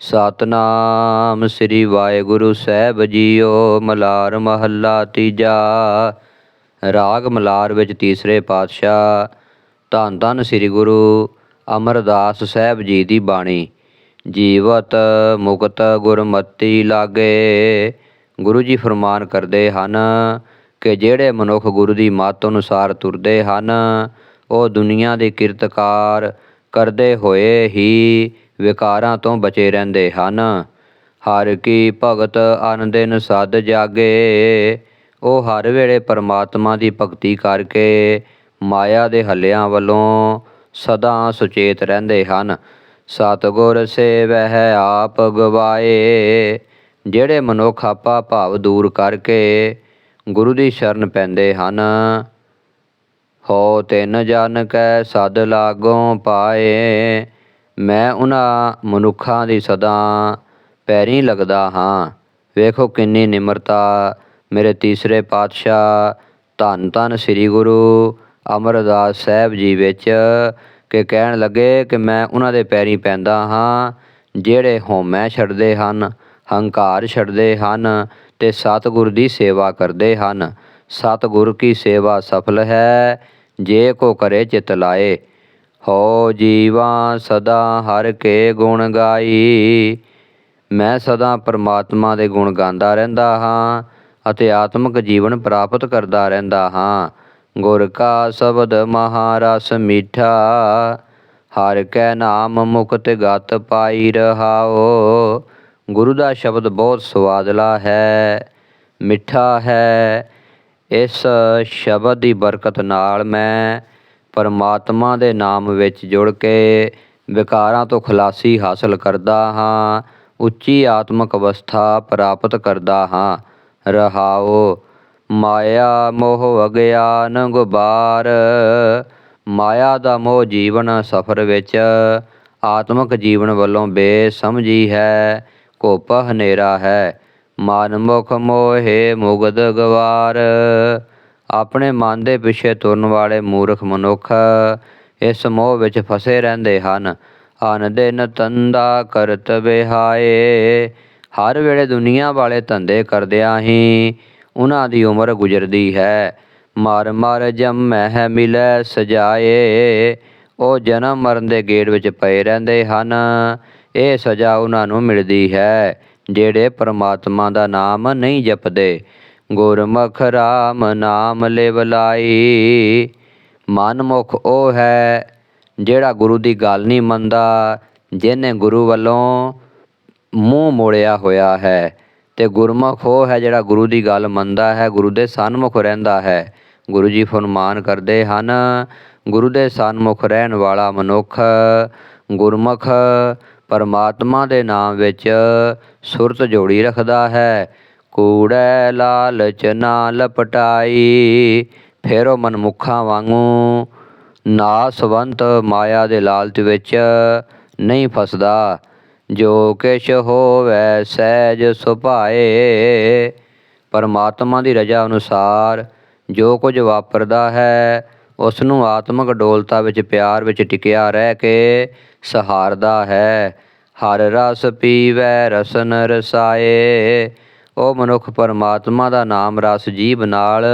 ਸਤਨਾਮ ਸ੍ਰੀ ਵਾਹਿਗੁਰੂ ਸਾਹਿਬ ਜੀਓ, ਮਲਾਰ ਮਹੱਲਾ ਤੀਜਾ। ਰਾਗ ਮਲਾਰ ਵਿੱਚ ਤੀਸਰੇ ਪਾਤਸ਼ਾਹ, ਧੰਨ ਧੰਨ ਸ੍ਰੀ ਗੁਰੂ ਅਮਰਦਾਸ ਸਾਹਿਬ ਜੀ ਦੀ ਬਾਣੀ। ਜੀਵਤ ਮੁਕਤ ਗੁਰਮਤੀ ਲਾਗੇ। ਗੁਰੂ ਜੀ ਫਰਮਾਨ ਕਰਦੇ ਹਨ ਕਿ ਜਿਹੜੇ ਮਨੁੱਖ ਗੁਰੂ ਦੀ ਮੱਤ ਅਨੁਸਾਰ ਤੁਰਦੇ ਹਨ, ਉਹ ਦੁਨੀਆ ਦੇ ਕਿਰਤਕਾਰ ਕਰਦੇ ਹੋਏ ਹੀ ਵਿਕਾਰਾਂ ਤੋਂ ਬਚੇ ਰਹਿੰਦੇ ਹਨ। ਹਰ ਕੀ ਭਗਤ ਅਨ ਦਿਨ ਸਦ ਜਾਗੇ, ਉਹ ਹਰ ਵੇਲੇ ਪਰਮਾਤਮਾ ਦੀ ਭਗਤੀ ਕਰਕੇ ਮਾਇਆ ਦੇ ਹੱਲਿਆਂ ਵੱਲੋਂ ਸਦਾ ਸੁਚੇਤ ਰਹਿੰਦੇ ਹਨ। ਸਤਿਗੁਰ ਸੇਵਹਿ ਆਪ ਗਵਾਏ, ਜਿਹੜੇ ਮਨੁੱਖ ਆਪਾ ਭਾਵ ਦੂਰ ਕਰਕੇ ਗੁਰੂ ਦੀ ਸ਼ਰਨ ਪੈਂਦੇ ਹਨ। ਹੋ ਤਿੰਨ ਜਨ ਕੈ ਸਦ ਲਾਗੋਂ ਪਾਏ ਮੈਂ ਉਹਨਾਂ ਮਨੁੱਖਾਂ ਦੀ ਸਦਾ ਪੈਰੀਂ ਲੱਗਦਾ ਹਾਂ। ਵੇਖੋ ਕਿੰਨੀ ਨਿਮਰਤਾ ਮੇਰੇ ਤੀਸਰੇ ਪਾਤਸ਼ਾਹ ਧੰਨ ਧੰਨ ਸ੍ਰੀ ਗੁਰੂ ਅਮਰਦਾਸ ਸਾਹਿਬ ਜੀ ਵਿੱਚ ਕਿ ਕਹਿਣ ਲੱਗੇ ਕਿ ਮੈਂ ਉਹਨਾਂ ਦੇ ਪੈਰੀਂ ਪੈਂਦਾ ਹਾਂ, ਜਿਹੜੇ ਹਉਮੈ ਛੱਡਦੇ ਹਨ, ਹੰਕਾਰ ਛੱਡਦੇ ਹਨ ਤੇ ਸਤਿਗੁਰ ਦੀ ਸੇਵਾ ਕਰਦੇ ਹਨ। ਸਤਿਗੁਰ ਕੀ ਸੇਵਾ ਸਫਲ ਹੈ, ਜੇ ਕੋ ਕਰੇ ਚਿਤ ਲਾਏ। ਹੋ ਜੀਵਾ ਸਦਾ ਹਰ ਕੇ ਗੁਣ ਗਾਈ। ਮੈਂ ਸਦਾ ਪਰਮਾਤਮਾ ਦੇ ਗੁਣ ਗਾਉਂਦਾ ਰਹਿੰਦਾ ਹਾਂ ਅਤੇ ਆਤਮਿਕ ਜੀਵਨ ਪ੍ਰਾਪਤ ਕਰਦਾ ਰਹਿੰਦਾ ਹਾਂ। ਗੁਰ ਕਾ ਸ਼ਬਦ ਮਹਾਰਸ ਮੀਠਾ, ਹਰ ਕੈ ਨਾਮ ਮੁਕਤ ਗਤ ਪਾਈ ਰਹਾਓ। ਗੁਰੂ ਦਾ ਸ਼ਬਦ ਬਹੁਤ ਸਵਾਦਲਾ ਹੈ, ਮਿੱਠਾ ਹੈ। ਇਸ ਸ਼ਬਦ ਦੀ ਬਰਕਤ ਨਾਲ ਮੈਂ ਪਰਮਾਤਮਾ ਦੇ ਨਾਮ ਵਿੱਚ ਜੁੜ ਕੇ ਵਿਕਾਰਾਂ ਤੋਂ ਖਲਾਸੀ ਹਾਸਲ ਕਰਦਾ ਹਾਂ, ਉੱਚੀ ਆਤਮਿਕ ਅਵਸਥਾ ਪ੍ਰਾਪਤ ਕਰਦਾ ਹਾਂ। ਰਹਾਓ, ਮਾਇਆ ਮੋਹ ਅਗਿਆਨ ਗੁਬਾਰ ਮਾਇਆ ਦਾ ਮੋਹ ਜੀਵਨ ਸਫਰ ਵਿੱਚ, ਆਤਮਿਕ ਜੀਵਨ ਵੱਲੋਂ ਬੇਸਮਝੀ ਹੈ ਕੋਪ ਹਨੇਰਾ ਹੈ, ਮਨ ਮੁਖ ਮੋਹੇ ਮੁਗਦ ਗਵਾਰ। ਆਪਣੇ ਮਨ ਦੇ ਪਿੱਛੇ ਤੁਰਨ ਵਾਲੇ ਮੂਰਖ ਮਨੁੱਖ ਇਸ ਮੋਹ ਵਿੱਚ ਫਸੇ ਰਹਿੰਦੇ ਹਨ। ਅਨ ਦਿਨ ਤੰਦਾ ਕਰਤ ਬਿਹਾਏ ਹਰ ਵੇਲੇ ਦੁਨੀਆ ਵਾਲੇ ਧੰਦੇ ਕਰਦਿਆਂ ਹੀ ਉਹਨਾਂ ਦੀ ਉਮਰ ਗੁਜ਼ਰਦੀ ਹੈ। ਮਰ ਮਰ ਜੰਮਹਿ ਮਿਲੈ ਸਜਾਏ, ਉਹ ਜਨਮ ਮਰਨ ਦੇ ਗੇੜ ਵਿੱਚ ਪਏ ਰਹਿੰਦੇ ਹਨ। ਇਹ ਸਜ਼ਾ ਉਹਨਾਂ ਨੂੰ ਮਿਲਦੀ ਹੈ, ਜਿਹੜੇ ਪਰਮਾਤਮਾ ਦਾ ਨਾਮ ਨਹੀਂ ਜਪਦੇ। ਗੁਰਮੁਖ ਰਾਮ ਨਾਮ ਲਿਵ ਲਾਈ। ਮਨਮੁਖ ਉਹ ਹੈ ਜਿਹੜਾ ਗੁਰੂ ਦੀ ਗੱਲ ਨਹੀਂ ਮੰਨਦਾ, ਜਿਹਨੇ ਗੁਰੂ ਵੱਲੋਂ ਮੂੰਹ ਮੋੜਿਆ ਹੋਇਆ ਹੈ। ਤੇ ਗੁਰਮੁਖ ਉਹ ਹੈ ਜਿਹੜਾ ਗੁਰੂ ਦੀ ਗੱਲ ਮੰਨਦਾ ਹੈ, ਗੁਰੂ ਦੇ ਸਨਮੁਖ ਰਹਿੰਦਾ ਹੈ। ਗੁਰੂ ਜੀ ਫਰਮਾਨ ਕਰਦੇ ਹਨ, ਗੁਰੂ ਦੇ ਸਨਮੁਖ ਰਹਿਣ ਵਾਲਾ ਮਨੁੱਖ ਗੁਰਮੁਖ ਪਰਮਾਤਮਾ ਦੇ ਨਾਮ ਵਿੱਚ ਸੁਰਤ ਜੋੜੀ ਰੱਖਦਾ ਹੈ। ਕੂੜੈ ਲਾਲਚ ਨਾ ਲਪਟਾਈ। ਫਿਰ ਉਹ ਮਨਮੁਖਾਂ ਵਾਂਗੂ ਨਾਸਵੰਤ ਮਾਇਆ ਦੇ ਲਾਲਚ ਵਿੱਚ ਨਹੀਂ ਫਸਦਾ। ਜੋ ਕਿਛ ਹੋਵੈ ਸਹਿਜ ਸੁਭਾਏ। ਪਰਮਾਤਮਾ ਦੀ ਰਜ਼ਾ ਅਨੁਸਾਰ ਜੋ ਕੁਝ ਵਾਪਰਦਾ ਹੈ ਉਸ ਨੂੰ ਆਤਮਿਕ ਡੋਲਤਾ ਵਿੱਚ ਪਿਆਰ ਵਿੱਚ ਟਿਕਿਆ ਰਹਿ ਕੇ ਸਹਾਰਦਾ ਹੈ। ਹਰ ਰਸ ਪੀਵੈ, ਰਸਨ ਰਸਾਏ। ਉਹ ਮਨੁੱਖ ਪਰਮਾਤਮਾ ਦਾ ਨਾਮ ਰਸ ਜੀਭ ਨਾਲ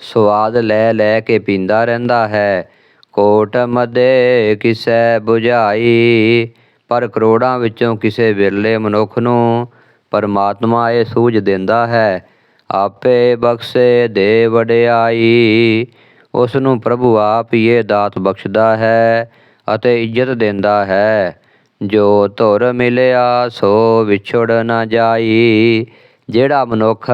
ਸਵਾਦ ਲੈ ਲੈ ਕੇ ਪੀਂਦਾ ਰਹਿੰਦਾ ਹੈ। ਕੋਟ ਮਦੇ ਕਿਸੈ 부ਝਾਈ ਪਰ ਕਰੋੜਾਂ ਵਿੱਚੋਂ ਕਿਸੇ ਵਿਰਲੇ ਮਨੁੱਖ ਨੂੰ ਪਰਮਾਤਮਾ ਇਹ ਸੂਝ ਦਿੰਦਾ ਹੈ। ਆਪੇ ਬਖਸ਼ੇ ਦੇ ਵਡਿਆਈ ਉਸ ਨੂੰ ਪ੍ਰਭੂ ਆਪ ਹੀ ਇਹ ਦਾਤ ਬਖਸ਼ਦਾ ਹੈ ਅਤੇ ਇੱਜ਼ਤ ਦਿੰਦਾ ਹੈ। ਜੋ ਧੁਰ ਮਿਲਿਆ ਸੋ ਵਿਛੜ ਨਾ ਜਾਈ ਜਿਹੜਾ ਮਨੁੱਖ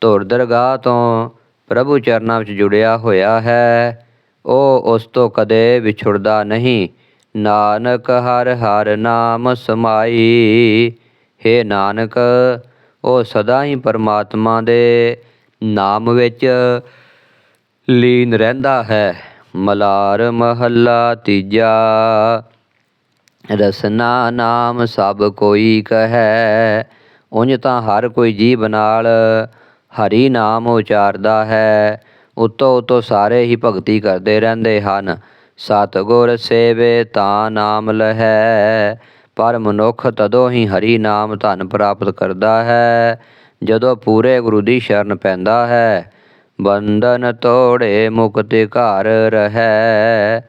ਧੁਰ ਦਰਗਾਹ ਤੋਂ ਪ੍ਰਭੂ ਚਰਨਾਂ ਵਿੱਚ ਜੁੜਿਆ ਹੋਇਆ ਹੈ, ਉਹ ਉਸ ਤੋਂ ਕਦੇ ਵਿਛੜਦਾ ਨਹੀਂ। ਨਾਨਕ ਹਰ ਹਰ ਨਾਮ ਸਮਾਈ। हे ਨਾਨਕ, ਉਹ ਸਦਾ ਹੀ ਪਰਮਾਤਮਾ ਦੇ ਨਾਮ ਵਿੱਚ ਲੀਨ ਰਹਿੰਦਾ ਹੈ। ਮਲਾਰ ਮਹੱਲਾ ਤੀਜਾ, ਰਸਨਾ ਨਾਮ ਸਭ ਕੋਈ ਕਹੈ। ਉਂਝ ਤਾਂ ਹਰ ਕੋਈ ਜੀਭ ਨਾਲ ਹਰੀ ਨਾਮ ਉਚਾਰਦਾ ਹੈ। ਉਤੋਂ ਉਤੋਂ ਸਾਰੇ ਹੀ ਭਗਤੀ ਕਰਦੇ ਰਹਿੰਦੇ ਹਨ। ਸਤਿਗੁਰ ਸੇਵੇ ਤਾਂ ਨਾਮ ਲਹੈ, ਪਰ ਮਨੁੱਖ ਤਦੋਂ ਹੀ ਹਰੀ ਨਾਮ ਧਨ ਪ੍ਰਾਪਤ ਕਰਦਾ ਹੈ, ਜਦੋਂ ਪੂਰੇ ਗੁਰੂ ਦੀ ਸ਼ਰਨ ਪੈਂਦਾ ਹੈ। ਬੰਧਨ ਤੋੜੇ ਮੁਕਤਿ ਘਰ ਰਹੈ,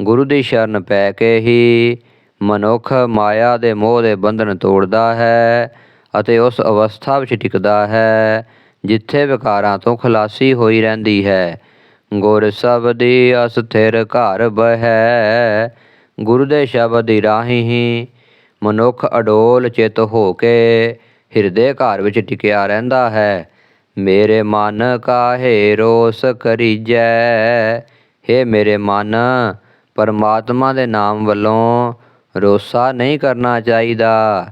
ਗੁਰੂ ਦੀ ਸ਼ਰਨ ਪੈ ਕੇ ਹੀ ਮਨੁੱਖ ਮਾਇਆ ਦੇ ਮੋਹ ਦੇ ਬੰਧਨ ਤੋੜਦਾ ਹੈ। ਅਤੇ ਉਸ ਅਵਸਥਾ ਵਿੱਚ ਟਿਕਦਾ ਹੈ, ਜਿੱਥੇ ਵਿਕਾਰਾਂ ਤੋਂ ਖਲਾਸੀ ਹੋਈ ਰਹਿੰਦੀ ਹੈ। ਗੁਰ ਸਬਦੀ ਅਸਥਿਰ ਘਰ ਬਹਿ, ਗੁਰੂ ਦੇ ਸ਼ਬਦ ਦੀ ਰਾਹੀਂ ਹੀ ਮਨੁੱਖ ਅਡੋਲ ਚਿਤ ਹੋ ਕੇ ਹਿਰਦੇ ਘਰ ਵਿੱਚ ਟਿਕਿਆ ਰਹਿੰਦਾ ਹੈ। ਮੇਰੇ ਮਨ ਕਾਹੇ ਰੋਸ ਕਰੀਜੈ? ਹੇ ਮੇਰੇ ਮਨ, ਪਰਮਾਤਮਾ ਦੇ ਨਾਮ ਵੱਲੋਂ ਰੋਸਾ ਨਹੀਂ ਕਰਨਾ ਚਾਹੀਦਾ।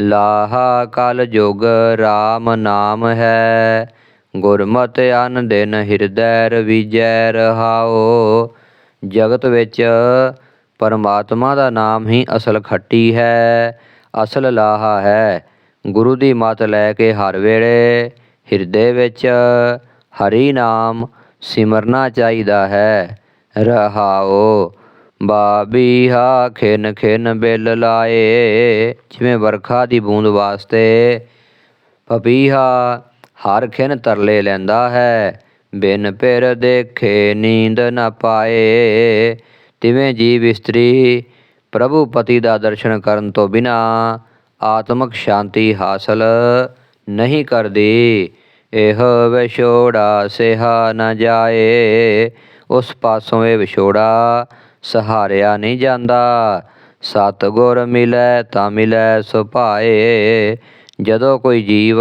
ਲਾਹਾ ਕਲ ਜੁਗ RAM ਨਾਮ ਹੈ। ਗੁਰਮਤਿ ਅਨ ਦਿਨ ਹਿਰਦੈ ਰਵੀਜੈ ਰਹਾਓ ਜਗਤ ਵਿੱਚ ਪਰਮਾਤਮਾ ਦਾ ਨਾਮ ਹੀ ਅਸਲ ਖੱਟੀ ਹੈ। ਅਸਲ ਲਾਹਾ ਹੈ। ਗੁਰੂ ਦੀ ਮਤ ਲੈ ਕੇ ਹਰ ਵੇਲੇ ਹਿਰਦੇ ਵਿੱਚ ਹਰੀ ਨਾਮ ਸਿਮਰਨਾ ਚਾਹੀਦਾ ਹੈ। ਰਹਾਓ ਬਾਬੀਹਾ ਖਿਨ ਖਿਨ ਬਿੱਲ ਲਾਏ, ਜਿਵੇਂ ਵਰਖਾ ਦੀ ਬੂੰਦ ਵਾਸਤੇ। ਪਪੀਹਾ ਹਰ ਖਿਨ ਤਰਲੇ ਲੈਂਦਾ ਹੈ, ਬਿਨ ਪਿਰ ਦੇਖੇ ਨੀਂਦ ਨਾ ਪਾਏ। ਤਿਵੇਂ ਜੀਵ ਇਸਤਰੀ ਪ੍ਰਭੂ ਪਤੀ ਦਾ ਦਰਸ਼ਨ ਕਰਨ ਤੋਂ ਬਿਨਾ ਆਤਮਿਕ ਸ਼ਾਂਤੀ ਹਾਸਲ ਨਹੀਂ ਕਰਦੀ। ਇਹ ਵਿਛੋੜਾ ਸਿਹਾ ਨਾ ਜਾਏ, ਉਸ ਪਾਸੋਂ ਇਹ ਵਿਛੋੜਾ ਸਹਾਰਿਆ ਨਹੀਂ ਜਾਂਦਾ। ਸਤਿਗੁਰ ਮਿਲੈ ਤਾਂ ਮਿਲੈ ਸੁਭਾਏ। ਜਦੋਂ ਕੋਈ ਜੀਵ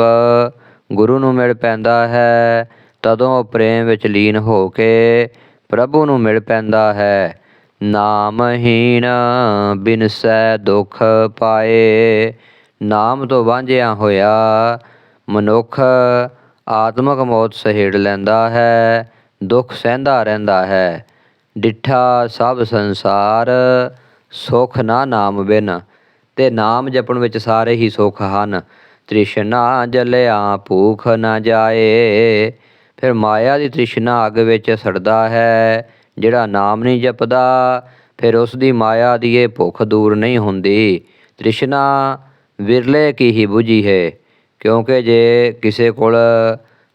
ਗੁਰੂ ਨੂੰ ਮਿਲ ਪੈਂਦਾ ਹੈ, ਤਦੋਂ ਉਹ ਪ੍ਰੇਮ ਵਿੱਚ ਲੀਨ ਹੋ ਕੇ ਪ੍ਰਭੂ ਨੂੰ ਮਿਲ ਪੈਂਦਾ ਹੈ। ਨਾਮਹੀਣ ਬਿਨਸੈ ਦੁਖ ਪਾਏ। ਨਾਮ ਤੋਂ ਵਾਂਝਿਆ ਹੋਇਆ ਮਨੁੱਖ ਆਤਮਕ ਮੌਤ ਸਹੇੜ ਲੈਂਦਾ ਹੈ, ਦੁੱਖ ਸਹਿੰਦਾ ਰਹਿੰਦਾ ਹੈ। ਡਿਠਾ ਸਭ ਸੰਸਾਰ, ਸੁਖ ਨਾ ਨਾਮ ਬਿਨ। ਤੇ ਨਾਮ ਜਪਣ ਵਿੱਚ ਸਾਰੇ ਹੀ ਸੁਖ ਹਨ। ਤ੍ਰਿਸ਼ਨਾ ਜਲਿਆ ਭੂਖ ਨਾ ਜਾਏ। ਫਿਰ ਮਾਇਆ ਦੀ ਤ੍ਰਿਸ਼ਨਾ ਅੱਗ ਵਿੱਚ ਸੜਦਾ ਹੈ, ਜਿਹੜਾ ਨਾਮ ਨਹੀਂ ਜਪਦਾ, ਫਿਰ ਉਸ ਦੀ ਮਾਇਆ ਦੀ ਇਹ ਭੁੱਖ ਦੂਰ ਨਹੀਂ ਹੁੰਦੀ। ਤ੍ਰਿਸ਼ਨਾ ਵਿਰਲੇ ਕੀ ਹੀ ਬੁਝੀ ਹੈ, ਕਿਉਂਕਿ ਜੇ ਕਿਸੇ ਕੋਲ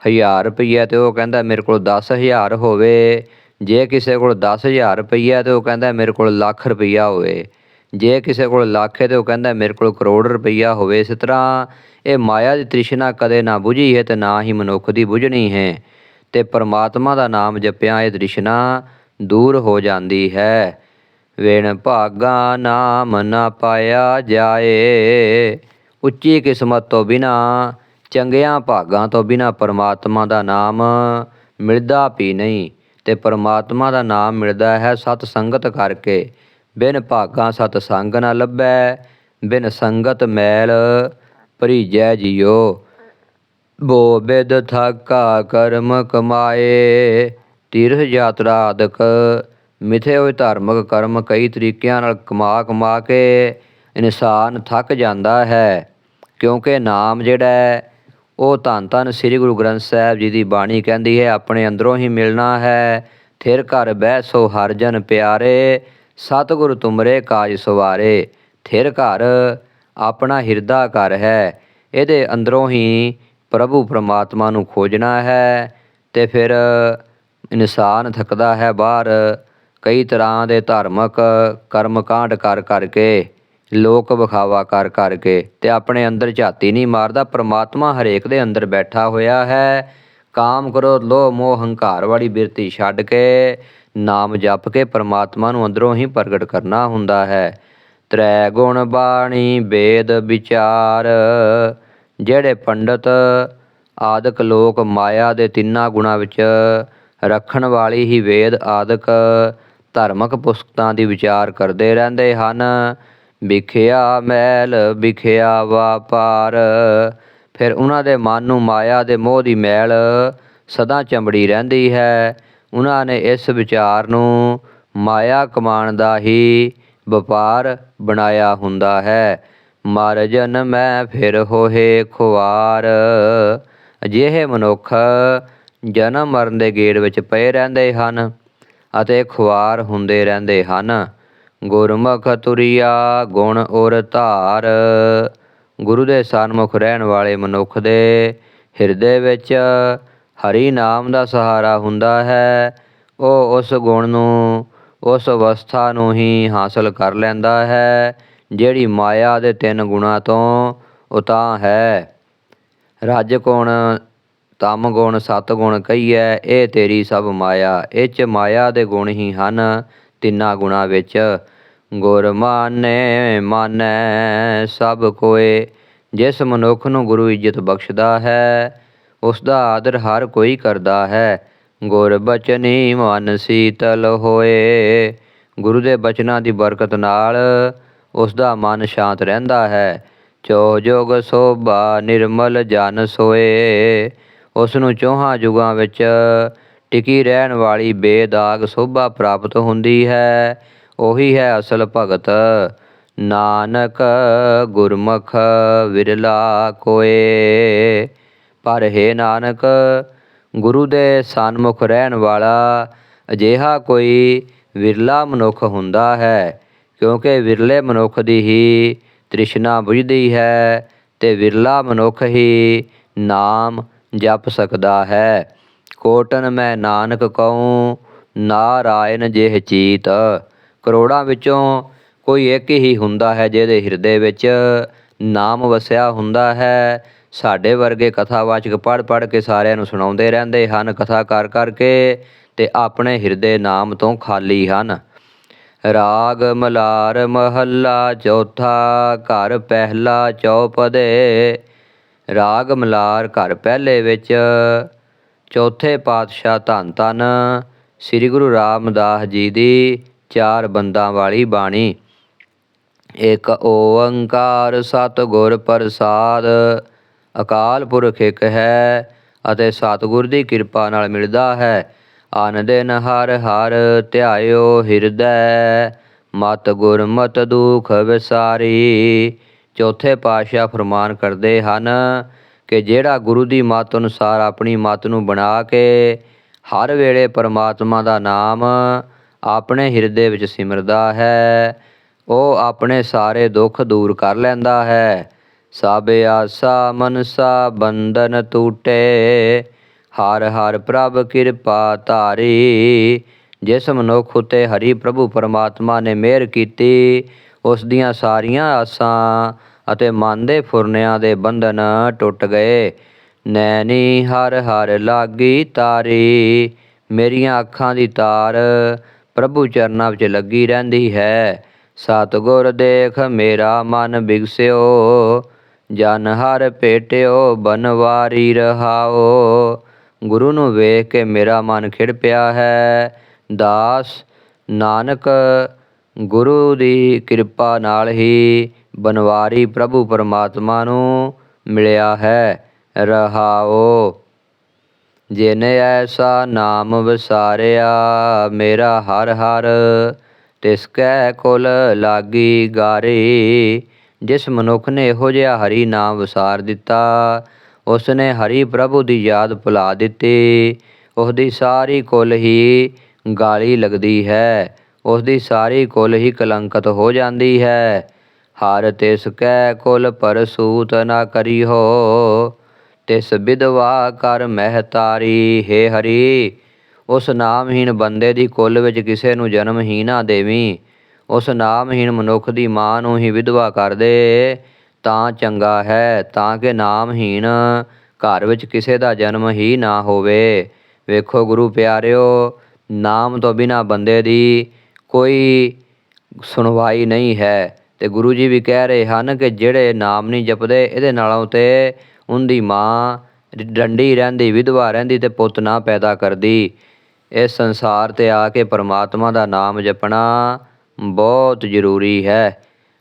1000 ਰੁਪਈਆ ਤੇ ਉਹ ਕਹਿੰਦਾ, ਮੇਰੇ ਕੋਲ 10000 ਹੋਵੇ ਜੇ ਕਿਸੇ ਕੋਲ 10000 ਰੁਪਈਆ ਤੇ ਉਹ ਕਹਿੰਦਾ ਮੇਰੇ ਕੋਲ ਲੱਖ ਰੁਪਈਆ ਹੋਵੇ, ਜੇ ਕਿਸੇ ਕੋਲ ਲੱਖ ਹੈ ਤੇ ਉਹ ਕਹਿੰਦਾ ਮੇਰੇ ਕੋਲ ਕਰੋੜ ਰੁਪਈਆ ਹੋਵੇ, ਇਸ ਤਰ੍ਹਾਂ ਇਹ ਮਾਇਆ ਦੀ ਤ੍ਰਿਸ਼ਨਾ ਕਦੇ ਨਾ ਬੁਝੀ ਹੈ ਤੇ ਨਾ ਹੀ ਮਨੁੱਖ ਦੀ ਬੁਝਣੀ ਹੈ ਤੇ ਪਰਮਾਤਮਾ ਦਾ ਨਾਮ ਜਪਿਆ ਇਹ ਤ੍ਰਿਸ਼ਨਾ ਦੂਰ ਹੋ ਜਾਂਦੀ ਹੈ। ਵੇਣ ਭਾਗਾ ਨਾਮ ਨਾ ਪਾਇਆ ਜਾਏ, ਉੱਚੀ ਕਿਸਮਤ ਤੋਂ ਬਿਨਾ, ਚੰਗਿਆਂ ਭਾਗਾਂ ਤੋਂ ਬਿਨਾ ਪਰਮਾਤਮਾ ਦਾ ਨਾਮ ਮਿਲਦਾ ਵੀ ਨਹੀਂ। ਤੇ ਪਰਮਾਤਮਾ ਦਾ ਨਾਮ ਮਿਲਦਾ ਹੈ ਸਤ ਸੰਗਤ ਕਰਕੇ। ਬਿਨ ਭਾਗਾਂ ਸਤ ਸੰਗ ਨਾ ਲੱਭੈ, ਬਿਨ ਸੰਗਤ ਮੈਲ ਭਰੀਜੈ ਜਿਉ ਬੋ ਬਿਦ ਥਾਕਾ ਕਰਮ ਕਮਾਏ, ਤੀਰਥ ਯਾਤਰਾ ਆਦਿਕ ਮਿਥੇ ਹੋਏ ਧਾਰਮਿਕ ਕਰਮ ਕਈ ਤਰੀਕਿਆਂ ਨਾਲ ਕਮਾ ਕਮਾ ਕੇ ਇਨਸਾਨ ਥੱਕ ਜਾਂਦਾ ਹੈ, ਕਿਉਂਕਿ ਨਾਮ ਜਿਹੜਾ ਉਹ ਧੰਨ ਧੰਨ ਸ੍ਰੀ ਗੁਰੂ ਗ੍ਰੰਥ ਸਾਹਿਬ ਜੀ ਦੀ ਬਾਣੀ ਕਹਿੰਦੀ ਹੈ, ਆਪਣੇ ਅੰਦਰੋਂ ਹੀ ਮਿਲਣਾ ਹੈ, ਥਿਰ ਘਰ ਬਹਿ ਸੋ ਹਰ ਜਨ ਪਿਆਰੇ, ਸਤਿਗੁਰ ਤੁਮਰੇ ਕਾਜ ਸਵਾਰੇ, ਥਿਰ ਘਰ ਆਪਣਾ ਹਿਰਦਾ ਘਰ ਹੈ, ਇਹਦੇ ਅੰਦਰੋਂ ਹੀ ਪ੍ਰਭੂ ਪ੍ਰਮਾਤਮਾ ਨੂੰ ਖੋਜਣਾ ਹੈ, ਤੇ ਫਿਰ ਇਨਸਾਨ ਥੱਕਦਾ ਹੈ ਬਾਹਰ, ਕਈ ਤਰ੍ਹਾਂ ਦੇ ਧਾਰਮਿਕ ਕਰਮ ਕਾਂਡ ਕਰ ਕਰਕੇ। ਲੋਕ ਵਿਖਾਵਾ ਕਰ ਕਰਕੇ ਤੇ ਆਪਣੇ ਅੰਦਰ ਝਾਤੀ ਨਹੀਂ ਮਾਰਦਾ, ਪ੍ਰਮਾਤਮਾ ਹਰੇਕ ਦੇ ਅੰਦਰ ਬੈਠਾ ਹੋਇਆ ਹੈ। ਕਾਮ ਕਰੋ, ਲੋਭ, ਮੋਹ, ਹੰਕਾਰ ਵਾਲੀ ਬਿਰਤੀ ਛੱਡ ਕੇ, ਨਾਮ ਜਪ ਕੇ ਪ੍ਰਮਾਤਮਾ ਨੂੰ ਅੰਦਰੋਂ ਹੀ ਪ੍ਰਗਟ ਕਰਨਾ ਹੁੰਦਾ ਹੈ। ਤ੍ਰੈ ਗੁਣ ਬਾਣੀ, ਵੇਦ ਵਿਚਾਰ, ਜਿਹੜੇ ਪੰਡਤ ਆਦਿਕ ਲੋਕ ਮਾਇਆ ਦੇ ਤਿੰਨਾਂ ਗੁਣਾਂ ਵਿੱਚ ਰੱਖਣ ਵਾਲੀ ਹੀ ਵੇਦ ਆਦਿਕ ਧਾਰਮਿਕ ਪੁਸਤਕਾਂ ਦੀ ਵਿਚਾਰ ਕਰਦੇ ਰਹਿੰਦੇ ਹਨ। ਵਿਖਿਆ ਮੈਲ, ਵਿਖਿਆ ਵਾਪਾਰ। ਫਿਰ ਉਹਨਾਂ ਦੇ ਮਨ ਨੂੰ ਮਾਇਆ ਦੇ ਮੋਹ ਦੀ ਮੈਲ ਸਦਾ ਚੰਬੜੀ ਰਹਿੰਦੀ ਹੈ। ਉਹਨਾਂ ਨੇ ਇਸ ਵਿਚਾਰ ਨੂੰ ਮਾਇਆ ਕਮਾਉਣ ਦਾ ਹੀ ਵਪਾਰ ਬਣਾਇਆ ਹੁੰਦਾ ਹੈ। ਮਰ ਜਨਮੈ ਫਿਰ ਹੋਏ ਖੁਆਰ। ਅਜਿਹੇ ਮਨੁੱਖ ਜਨਮ ਮਰਨ ਦੇ ਗੇੜ ਵਿੱਚ ਪਏ ਰਹਿੰਦੇ ਹਨ ਅਤੇ ਖੁਆਰ ਹੁੰਦੇ ਰਹਿੰਦੇ ਹਨ। ਗੁਰਮੁਖ ਤੁਰਿਆ ਗੁਣ ਔਰ ਧਾਰ। ਗੁਰੂ ਦੇ ਸਨਮੁਖ ਰਹਿਣ ਵਾਲੇ ਮਨੁੱਖ ਦੇ ਹਿਰਦੇ ਵਿੱਚ ਹਰੀ ਨਾਮ ਦਾ ਸਹਾਰਾ ਹੁੰਦਾ ਹੈ। ਉਹ ਉਸ ਗੁਣ ਨੂੰ, ਉਸ ਅਵਸਥਾ ਨੂੰ ਹੀ ਹਾਸਲ ਕਰ ਲੈਂਦਾ ਹੈ, ਜਿਹੜੀ ਮਾਇਆ ਦੇ ਤਿੰਨ ਗੁਣਾਂ ਤੋਂ ਉਤਾਂ ਹੈ। ਰਜ ਗੁਣ, ਤਮ ਗੁਣ, ਸਤ ਗੁਣ ਕਹੀਐ, ਇਹ ਤੇਰੀ ਸਭ ਮਾਇਆ। ਇਹ ਚ ਮਾਇਆ ਦੇ ਗੁਣ ਹੀ ਹਨ, ਤਿੰਨਾਂ ਗੁਣਾਂ ਵਿੱਚ। ਗੁਰ ਮਾਨੈ ਮਾਨੈ ਸਭ ਕੋਏ, ਜਿਸ ਮਨੁੱਖ ਨੂੰ ਗੁਰੂ ਇੱਜ਼ਤ ਬਖਸ਼ਦਾ ਹੈ ਉਸ ਦਾ ਆਦਰ ਹਰ ਕੋਈ ਕਰਦਾ ਹੈ। ਗੁਰ ਬਚਨੀ ਮਨ ਸੀਤਲ ਹੋਏ, ਗੁਰੂ ਦੇ ਬਚਨਾਂ ਦੀ ਬਰਕਤ ਨਾਲ ਉਸ ਦਾ ਮਨ ਸ਼ਾਂਤ ਰਹਿੰਦਾ ਹੈ। ਚੋ ਜੋਗ ਸੋਭਾ ਨਿਰਮਲ ਜਨ ਸੋਏ ਉਸ ਨੂੰ ਚੌਹਾਂ ਯੁਗਾਂ ਵਿੱਚ ਟਿਕੀ ਰਹਿਣ ਵਾਲੀ ਬੇਦਾਗ ਸੋਭਾ ਪ੍ਰਾਪਤ ਹੁੰਦੀ ਹੈ। ਉਹੀ ਹੈ ਅਸਲ ਭਗਤ। ਨਾਨਕ ਗੁਰਮੁਖ ਵਿਰਲਾ ਕੋਏ। ਪਰ ਹੈ ਨਾਨਕ, ਗੁਰੂ ਦੇ ਸਨਮੁਖ ਰਹਿਣ ਵਾਲਾ ਅਜਿਹਾ ਕੋਈ ਵਿਰਲਾ ਮਨੁੱਖ ਹੁੰਦਾ ਹੈ, ਕਿਉਂਕਿ ਵਿਰਲੇ ਮਨੁੱਖ ਦੀ ਹੀ ਤ੍ਰਿਸ਼ਨਾ ਬੁਝਦੀ ਹੈ ਤੇ ਵਿਰਲਾ ਮਨੁੱਖ ਹੀ ਨਾਮ ਜਪ ਸਕਦਾ ਹੈ। ਕੋਟਨ ਮੈਂ ਨਾਨਕ ਕਉ ਨਾਰਾਇਣ ਜਿਹ ਚੀਤ। ਕਰੋੜਾਂ ਵਿੱਚੋਂ ਕੋਈ ਇੱਕ ਹੀ ਹੁੰਦਾ ਹੈ ਜਿਹਦੇ ਹਿਰਦੇ ਵਿੱਚ ਨਾਮ ਵਸਿਆ ਹੁੰਦਾ ਹੈ। ਸਾਡੇ ਵਰਗੇ ਕਥਾਵਾਚਕ ਪੜ੍ਹ ਪੜ੍ਹ ਕੇ ਸਾਰਿਆਂ ਨੂੰ ਸੁਣਾਉਂਦੇ ਰਹਿੰਦੇ ਹਨ ਕਥਾ ਕਰ ਕਰਕੇ ਤੇ ਆਪਣੇ ਹਿਰਦੇ ਨਾਮ ਤੋਂ ਖਾਲੀ ਹਨ। ਰਾਗ ਮਲਾਰ ਮਹੱਲਾ ਚੌਥਾ ਘਰ ਪਹਿਲਾ ਚੌਪਦੇ। ਰਾਗ ਮਲਾਰ ਘਰ ਪਹਿਲੇ ਵਿੱਚ ਚੌਥੇ ਪਾਤਸ਼ਾਹ ਧੰਨ ਧੰਨ ਸ੍ਰੀ ਗੁਰੂ ਰਾਮਦਾਸ ਜੀ ਦੀ ਚਾਰ ਬੰਦਾਂ ਵਾਲੀ ਬਾਣੀ। ਇਕ ਓੰਕਾਰ ਸਤਿਗੁਰ ਪ੍ਰਸਾਦ, ਅਕਾਲ ਪੁਰਖ ਇੱਕ ਹੈ ਅਤੇ ਸਤਿਗੁਰ ਦੀ ਕਿਰਪਾ ਨਾਲ ਮਿਲਦਾ ਹੈ। ਆਨ ਦਿਨ ਹਰ ਹਰ ਧਿਆਇਓ ਹਿਰਦੈ, ਮਤ ਗੁਰ ਮਤ ਦੁਖ ਵਿਸਾਰੀ। ਚੌਥੇ ਪਾਤਸ਼ਾਹ ਫਰਮਾਨ ਕਰਦੇ ਹਨ ਕਿ ਜਿਹੜਾ ਗੁਰੂ ਦੀ ਮਤ ਅਨੁਸਾਰ ਆਪਣੀ ਮਤ ਨੂੰ ਬਣਾ ਕੇ ਹਰ ਵੇਲੇ ਪਰਮਾਤਮਾ ਦਾ ਨਾਮ ਆਪਣੇ ਹਿਰਦੇ ਵਿੱਚ ਸਿਮਰਦਾ ਹੈ। ਉਹ ਆਪਣੇ ਸਾਰੇ ਦੁੱਖ ਦੂਰ ਕਰ ਲੈਂਦਾ ਹੈ। ਸਭ ਆਸਾ ਮਨਸਾ ਬੰਧਨ ਟੂਟੇ। ਹਰ ਹਰ ਪ੍ਰਭ ਕਿਰਪਾ ਧਾਰੀ। ਜਿਸ ਮਨੁੱਖ ਉਤੇ ਹਰੀ ਪ੍ਰਭੂ ਪਰਮਾਤਮਾ ਨੇ ਮਿਹਰ ਕੀਤੀ, ਉਸ ਦੀਆਂ ਸਾਰੀਆਂ ਆਸਾਂ ਅਤੇ ਮਨ ਦੇ ਫੁਰਨਿਆਂ ਦੇ ਬੰਧਨ ਟੁੱਟ ਗਏ। ਨੈਣੀ ਹਰ ਹਰ ਲਾਗੀ ਤਾਰੀ, ਮੇਰੀਆਂ ਅੱਖਾਂ ਦੀ ਤਾਰ ਪ੍ਰਭੂ ਚਰਨਾਂ ਵਿੱਚ ਲੱਗੀ ਰਹਿੰਦੀ ਹੈ। ਸਤਿਗੁਰ ਦੇਖ ਮੇਰਾ ਮਨ ਬਿਗਸਿਓ, ਜਨ ਹਰ ਭੇਟਿਓ, ਬਨਵਾਰੀ ਰਹਾਓ। ਗੁਰੂ ਨੂੰ ਵੇਖ ਕੇ ਮੇਰਾ ਮਨ ਖਿੜ ਪਿਆ ਹੈ। ਦਾਸ ਨਾਨਕ, ਗੁਰੂ ਦੀ ਕਿਰਪਾ ਨਾਲ ਹੀ ਬਨਵਾਰੀ ਪ੍ਰਭੂ ਪਰਮਾਤਮਾ ਨੂੰ ਮਿਲਿਆ ਹੈ। ਰਹਾਓ। ਜਿਨੇ ਐਸਾ ਨਾਮ ਵਿਸਾਰਿਆ, ਮੇਰਾ ਹਰ ਹਰ। ਤਿਸ ਕੈ ਕੁਲ ਲਾਗੀ ਗਾਰੀ, ਜਿਸ ਮਨੁੱਖ ਨੇ ਇਹੋ ਜਿਹਾ ਹਰੀ ਨਾਮ ਵਿਸਾਰ ਦਿੱਤਾ ਉਸ ਨੇ ਹਰੀ ਪ੍ਰਭੂ ਦੀ ਯਾਦ ਭੁਲਾ ਦਿੱਤੀ। ਉਸ ਦੀ ਸਾਰੀ ਕੁਲ ਹੀ ਗਾਲੀ ਲੱਗਦੀ ਹੈ ਉਸ ਦੀ ਸਾਰੀ ਕੁਲ ਹੀ ਕਲੰਕਤ ਹੋ ਜਾਂਦੀ ਹੈ। ਹਰ ਤਿਸ ਕੈ ਕੁਲ ਪਰਸੂਤ ਨਾ ਕਰੀਹੋ ਤਿਸ ਵਿਧਵਾ ਕਰ ਮਹਿ ਤਾਰੀ ਹੇ ਹਰੀ, ਉਸ ਨਾਮਹੀਣ ਬੰਦੇ ਦੀ ਕੁੱਲ ਵਿੱਚ ਕਿਸੇ ਨੂੰ ਜਨਮ ਹੀ ਨਾ ਦੇਵੀਂ। ਉਸ ਨਾਮਹੀਣ ਮਨੁੱਖ ਦੀ ਮਾਂ ਨੂੰ ਹੀ ਵਿਧਵਾ ਕਰ ਦੇ। ਤਾਂ ਚੰਗਾ ਹੈ, ਤਾਂ ਕਿ ਨਾਮਹੀਣ ਘਰ ਵਿੱਚ ਕਿਸੇ ਦਾ ਜਨਮ ਹੀ ਨਾ ਹੋਵੇ। ਵੇਖੋ ਗੁਰੂ ਪਿਆਰਿਓ, ਨਾਮ ਤੋਂ ਬਿਨਾ ਬੰਦੇ ਦੀ ਕੋਈ ਸੁਣਵਾਈ ਨਹੀਂ ਹੈ। ਤੇ ਗੁਰੂ ਜੀ ਵੀ ਕਹਿ ਰਹੇ ਹਨ ਕਿ ਜਿਹੜੇ ਨਾਮ ਨਹੀਂ ਜਪਦੇ, ਇਹਦੇ ਨਾਲੋਂ ਤੇ ਉਹਦੀ ਮਾਂ ਡੰਡੀ ਰਹਿੰਦੀ, ਵਿਧਵਾ ਰਹਿੰਦੀ ਤੇ ਪੁੱਤ ਨਾ ਪੈਦਾ ਕਰਦੀ। ਇਸ ਸੰਸਾਰ ਤੇ ਆ ਕੇ ਪਰਮਾਤਮਾ ਦਾ ਨਾਮ ਜਪਣਾ ਬਹੁਤ ਜ਼ਰੂਰੀ ਹੈ।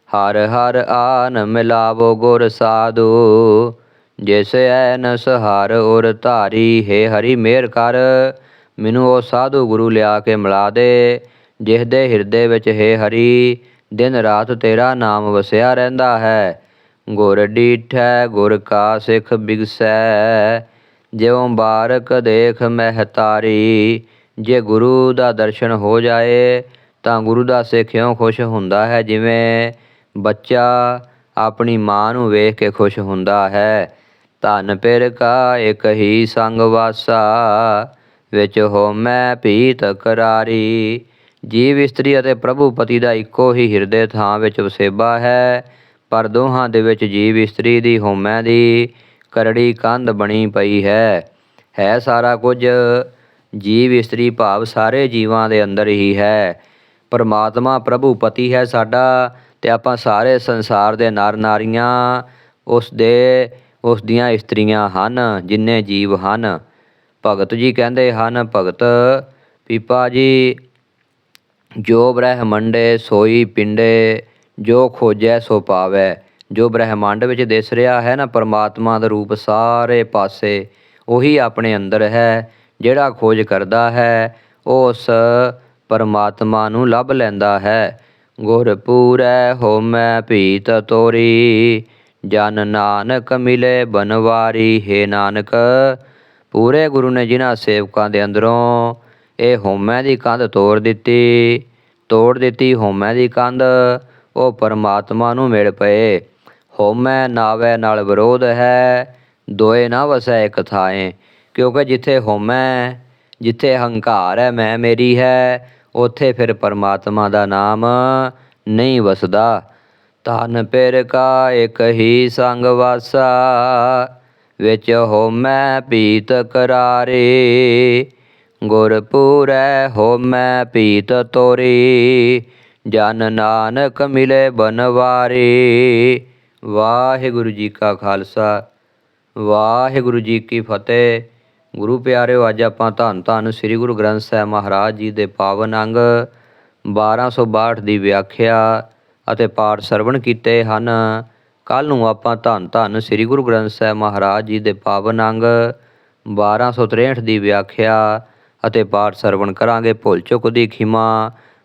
ਹਰ ਹਰ ਆਨ ਮਿਲਾਵੋ ਗੁਰ ਸਾਧੂ, ਜਿਸ ਐਨ ਸਹਾਰ ਔਰ ਧਾਰੀ, ਹੈ ਹਰੀ ਮਿਹਰ ਕਰ, ਮੈਨੂੰ ਉਹ ਸਾਧੂ ਗੁਰੂ ਲਿਆ ਕੇ ਮਿਲਾ ਦੇ ਜਿਸ ਦੇ ਹਿਰਦੇ ਵਿੱਚ ਹੈ ਹਰੀ, ਦਿਨ ਰਾਤ ਤੇਰਾ ਨਾਮ ਵਸਿਆ ਰਹਿੰਦਾ ਹੈ। ਗੁਰ ਡੀਠੈ, ਗੁਰ ਕਾ ਸਿੱਖ ਬਿਗਸੈ। ਜਿਉ ਬਾਰਕ ਦੇਖ ਮਹਿਤਾਰੀ, ਜੇ ਗੁਰੂ ਦਾ ਦਰਸ਼ਨ ਹੋ ਜਾਏ, ਤਾਂ ਗੁਰੂ ਦਾ ਸਿੱਖ ਇਉਂ ਖੁਸ਼ ਹੁੰਦਾ ਹੈ, ਜਿਵੇਂ ਬੱਚਾ ਆਪਣੀ ਮਾਂ ਨੂੰ ਵੇਖ ਕੇ ਖੁਸ਼ ਹੁੰਦਾ ਹੈ। ਧਨ ਪਿਰ ਕਾ ਇੱਕ ਹੀ ਸੰਗ ਵਾਸਾ, ਵਿੱਚ ਹੋਮੈ ਪੀਤ ਕਰਾਰੀ। ਜੀਵ ਇਸਤਰੀ ਅਤੇ ਪ੍ਰਭੂ ਪਤੀ ਦਾ ਇੱਕੋ ਹੀ ਹਿਰਦੇ ਥਾਂ ਵਿੱਚ ਵਸੇਬਾ ਹੈ। ਪਰ ਦੋਹਾਂ ਦੇ ਵਿੱਚ ਜੀਵ ਇਸਤਰੀ ਦੀ ਹੋਮੈ ਦੀ ਕਰੜੀ ਕੰਧ ਬਣੀ ਪਈ ਹੈ। ਹੈ ਸਾਰਾ ਕੁਝ। ਜੀਵ ਇਸਤਰੀ ਭਾਵ ਸਾਰੇ ਜੀਵਾਂ ਦੇ ਅੰਦਰ ਹੀ ਹੈ। ਪਰਮਾਤਮਾ ਪ੍ਰਭੂ ਪਤੀ ਹੈ ਸਾਡਾ ਤੇ ਆਪਾਂ ਸਾਰੇ ਸੰਸਾਰ ਦੇ ਨਰ ਨਾਰੀਆਂ ਉਸ ਦੇ, ਉਸ ਦੀਆਂ ਇਸਤਰੀਆਂ ਹਨ, ਜਿੰਨੇ ਜੀਵ ਹਨ। ਭਗਤ ਜੀ ਕਹਿੰਦੇ ਹਨ, ਭਗਤ ਪੀਪਾ ਜੀ, ਜੋ ਬ੍ਰਹਮੰਡੇ ਸੋਈ ਪਿੰਡੇ ਜੋ ਖੋਜੈ ਸੋ ਪਾਵੈ। ਜੋ ਬ੍ਰਹਿਮੰਡ ਵਿੱਚ ਦਿਸ ਰਿਹਾ ਹੈ ਨਾ ਪਰਮਾਤਮਾ ਦਾ ਰੂਪ ਸਾਰੇ ਪਾਸੇ, ਉਹੀ ਆਪਣੇ ਅੰਦਰ ਹੈ। ਜਿਹੜਾ ਖੋਜ ਕਰਦਾ ਹੈ ਉਹ ਉਸ ਪਰਮਾਤਮਾ ਨੂੰ ਲੱਭ ਲੈਂਦਾ ਹੈ। ਗੁਰ ਪੂਰੈ ਹੋਮੈ ਭੀਤ ਤੋਰੀ, ਜਨ ਨਾਨਕ ਮਿਲੇ ਬਨਵਾਰੀ। ਹੈ ਨਾਨਕ, ਪੂਰੇ ਗੁਰੂ ਨੇ ਜਿਨ੍ਹਾਂ ਸੇਵਕਾਂ ਦੇ ਅੰਦਰੋਂ ਇਹ ਹੋਮੈ ਦੀ ਕੰਧ ਤੋੜ ਦਿੱਤੀ ਤੋੜ ਦਿੱਤੀ ਹੋਮੈ ਦੀ ਕੰਧ ਉਹ ਪਰਮਾਤਮਾ ਨੂੰ ਮਿਲ ਪਏ। ਹੋਮੈ ਨਾਵੇ ਨਾਲ ਵਿਰੋਧ ਹੈ, ਦੋਏ ਨਾ ਵਸੈ ਇੱਕ ਥਾਏ। ਕਿਉਂਕਿ ਜਿੱਥੇ ਹੋਮੈ ਜਿੱਥੇ ਹੰਕਾਰ ਹੈ, ਮੈਂ ਮੇਰੀ ਹੈ, ਉੱਥੇ ਫਿਰ ਪਰਮਾਤਮਾ ਦਾ ਨਾਮ ਨਹੀਂ ਵਸਦਾ। ਧਨ ਪਿਰ ਕਾ ਇੱਕ ਹੀ ਸੰਗ ਵਾਸਾ, ਵਿੱਚ ਹੋਮੈ ਪੀਤ ਕਰਾਰੇ। ਗੁਰ ਪੂਰੈ ਹੋਮੈ ਪੀਤ ਤੋਰੀ ਜਨ ਨਾਨਕ ਮਿਲੇ ਬਨਵਾਰੀ। ਵਾਹਿਗੁਰੂ ਜੀ ਕਾ ਖਾਲਸਾ, ਵਾਹਿਗੁਰੂ ਜੀ ਕੀ ਫਤਿਹ। ਗੁਰੂ ਪਿਆਰਿਓ, ਅੱਜ ਆਪਾਂ ਧੰਨ ਧੰਨ ਸ੍ਰੀ ਗੁਰੂ ਗ੍ਰੰਥ ਸਾਹਿਬ ਮਹਾਰਾਜ ਜੀ ਦੇ ਪਾਵਨ ਅੰਗ 1262 ਦੀ ਵਿਆਖਿਆ ਅਤੇ ਪਾਠ ਸਰਵਣ ਕੀਤੇ ਹਨ। ਕੱਲ ਨੂੰ ਆਪਾਂ ਧੰਨ ਧੰਨ ਸ੍ਰੀ ਗੁਰੂ ਗ੍ਰੰਥ ਸਾਹਿਬ ਮਹਾਰਾਜ ਜੀ ਦੇ ਪਾਵਨ ਅੰਗ 1263 ਦੀ ਵਿਆਖਿਆ ਅਤੇ ਪਾਠ ਸਰਵਣ ਕਰਾਂਗੇ। ਭੁੱਲ ਚੁੱਕ ਦੀ ਖਿਮਾ